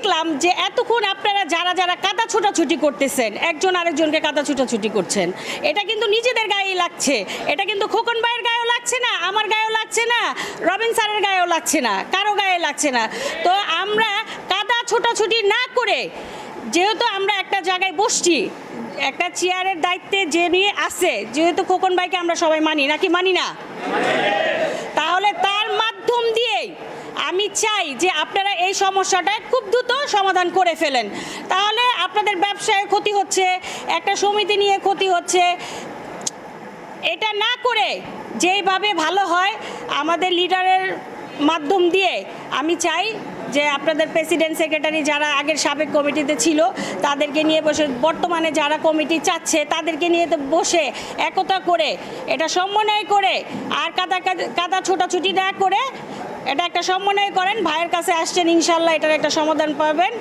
দেখলাম যে এতক্ষণ আপনারা যারা যারা কাদা ছোটাছুটি করতেছেন, একজন আরেকজনকে কাদা ছোটাছুটি করছেন, এটা কিন্তু নিজেদের গায়েই লাগছে, এটা কিন্তু খোকন ভাইয়ের গায়েও লাগছে না, আমার গায়েও লাগছে না, রবিন স্যারের গায়েও লাগছে না, কারও গায়ে লাগছে না। তো আমরা কাদা ছোটাছুটি না করে যেহেতু আমরা একটা জায়গায় বসছি, একটা চেয়ারের দায়িত্বে যে নিয়ে আছে, যেহেতু খোকন ভাইকে আমরা সবাই মানি, নাকি মানি না তাহলে তার মাধ্যম দিয়েই আমি চাই যে আপনারা এই সমস্যাটা খুব দ্রুত সমাধান করে ফেলেন। তাহলে আপনাদের ব্যবসায় ক্ষতি হচ্ছে, একটা সমিতি নিয়ে ক্ষতি হচ্ছে। এটা না করে যেইভাবে ভালো হয়, আমাদের লিডারের মাধ্যম দিয়ে আমি চাই যে আপনাদের প্রেসিডেন্ট সেক্রেটারি যারা আগের সাবেক কমিটিতে ছিল, তাদেরকে নিয়ে বসে, বর্তমানে যারা কমিটি চাচ্ছে, তাদেরকে নিয়ে তো বসে একতা করে, এটা সমন্বয় করে, আর কাদা কাদা- কাদা ছোটাছুটি না করে এটা একটা সমন্বয় করেন ভাইয়ের কাছে আসছেন ইনশাল্লাহ এটার একটা সমাধান পাবেন।